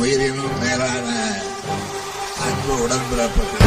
உயிரினும் மேலான அன்பு உடன்பிறப்புகள்.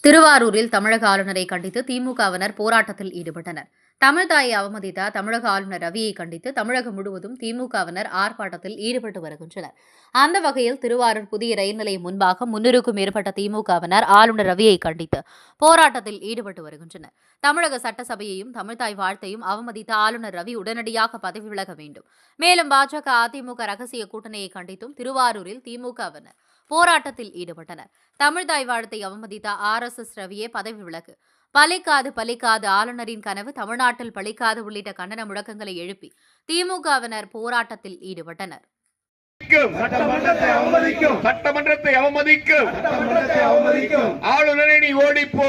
திருவாரூரில் தமிழக ஆளுநரை கண்டித்து திமுகவினர் போராட்டத்தில் ஈடுபட்டனர். தமிழ்தாயை அவமதித்த தமிழக ஆளுநர் ரவியை கண்டித்து தமிழகம் முழுவதும் திமுகவினர் ஆர்ப்பாட்டத்தில் ஈடுபட்டு வருகின்றனர். அந்த வகையில் திருவாரூர் புதிய ரயில் நிலையம் முன்பாக முன்னூறுக்கும் மேற்பட்ட திமுகவினர் ஆளுநர் ரவியை கண்டித்து போராட்டத்தில் ஈடுபட்டு வருகின்றனர். தமிழக சட்டசபையையும் தமிழ்தாய் வாழ்த்தையும் அவமதித்த ஆளுநர் ரவி உடனடியாக பதவி விலக வேண்டும். மேலும் பாஜக அதிமுக ரகசிய கூட்டணியை கண்டித்தும் திருவாரூரில் திமுகவினர் போராட்டத்தில் ஈடுபட்டனர். தமிழ்தாய் வாழ்த்தை அவமதித்த ஆர் எஸ் எஸ் ரவியே பதவி விலகு. பலிக்காது பலிக்காது ஆளுநரின் கனவு தமிழ்நாட்டில் பலிக்காது உள்ளிட்ட கண்டன முழக்கங்களை எழுப்பி திமுகவினர் போராட்டத்தில் ஈடுபட்டனர். சட்டமன்றத்தை அவமதிக்கும். ஆளுநரை நீ ஓடிப்போ.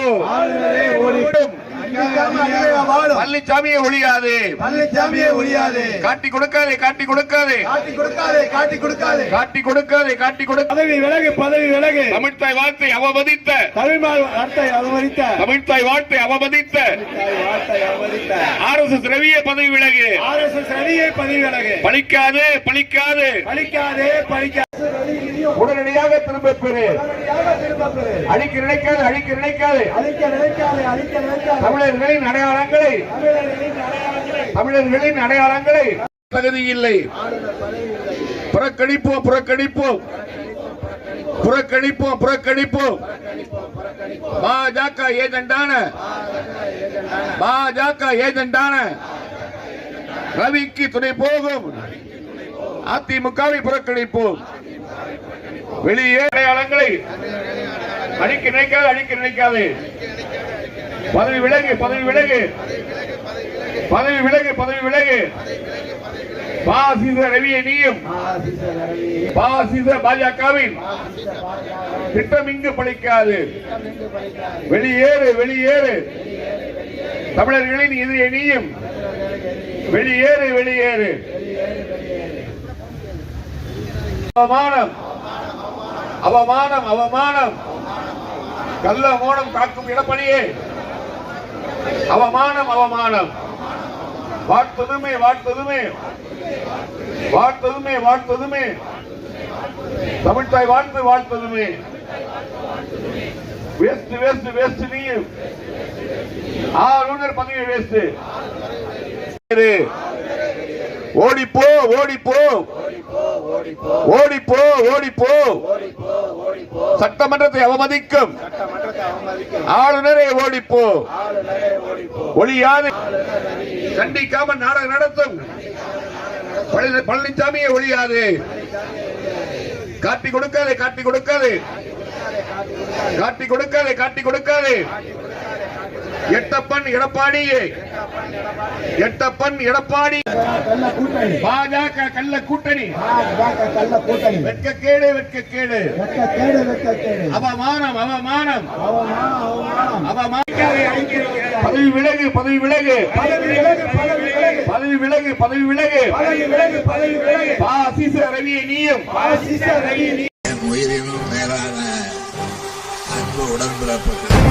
பழனிசாமியை ஒழியாது. பழனிசாமியே ஒழியாது. காட்டி கொடுக்காதே காட்டி கொடுக்காதே. காட்டி கொடுக்காதே காட்டி கொடுக்காதே. காட்டி கொடுக்காதே காட்டி கொடுக்க பதவி விலகு பதவி விலகு. தமிழ்தாய் வார்த்தை அவமதித்த. தமிழ் வார்த்தை அவமதித்த. தமிழ்தாய் வார்த்தை அவமதித்த. ஆர் எஸ் எஸ் ரவியே பதவி விலகு. ஆர் எஸ் எஸ் ரவியை பதவி விலகு. பழிக்காது பழிக்காது. பழிக்காதே பழிக்காதே உடனடியாக திரும்ப பெறு. அழிக்க நினைக்காது அழிக்க நினைக்காது. தமிழர்களின் அடையாளங்களை. தமிழர்களின் அடையாளங்களை. தகுதி இல்லை. புறக்கணிப்போம் புறக்கணிப்போம். புறக்கணிப்போம் புறக்கணிப்போம். பாஜக ஏஜெண்டான பாஜக ஏஜெண்டான ரவிக்கு துணை போகும். அதிமுகவை புறக்கணிப்போம். வெளியே அடையாளங்களை அழிக்க நினைக்காது அழிக்க நினைக்காது. பதவி விலகு பதவி விலகு. பதவி விலகு பதவி விலகு. பாசிச ரவியை நீயும். பாசிச பாஜகவின். திட்டம் இங்கு பழிக்காது. வெளியேறு வெளியேறு. தமிழர்களின் எதிரியை நீயும். வெளியேறு வெளியேறு. அவமானம் அவமானம் அவமானம். கள்ள மோனம் காக்கும் இடப்பணியே அவமானம் அவமானம். வாழ்த்ததுமே வாழ்த்ததுமே வாழ்த்ததுமே வாழ்த்ததுமே தமிழ்தாய் வாழ்த்து வாழ்த்ததுமே. வேஸ்ட் வேஸ்ட் வேஸ்ட் நீ ஆளுநர் பதவி வேஸ்ட் ஓடிப்போ ஓடிப்போ. ஓடிப்போ ஓடிப்போ. சட்டமன்றத்தை அவமதிக்கும். ஆளுநரை ஓடிப்போ. ஒளியாது கண்டிக்காம நாடகம் நடத்தும். பழனிசாமியை ஒழியாது காட்டி கொடுக்காதே காட்டி கொடுக்காதே. காட்டி கொடுக்காதே காட்டி கொடுக்காதே. எட்டப்பன் எடப்பாடி. எட்டப்பன் எடப்பாடி. பாஜக கள்ள கூட்டணி. வெட்கக்கேடு வெட்கக்கேடு. அவமானம் அவமானம். அவமானம் பதவி விலகு பதவி விலகு பதவி விலகு பதவி விலகு பாசிச ரவியை நீயும். பாசிச ரவியை நீ உயிரினும் மேலான அன்பு உடன்பிறப்புகள்.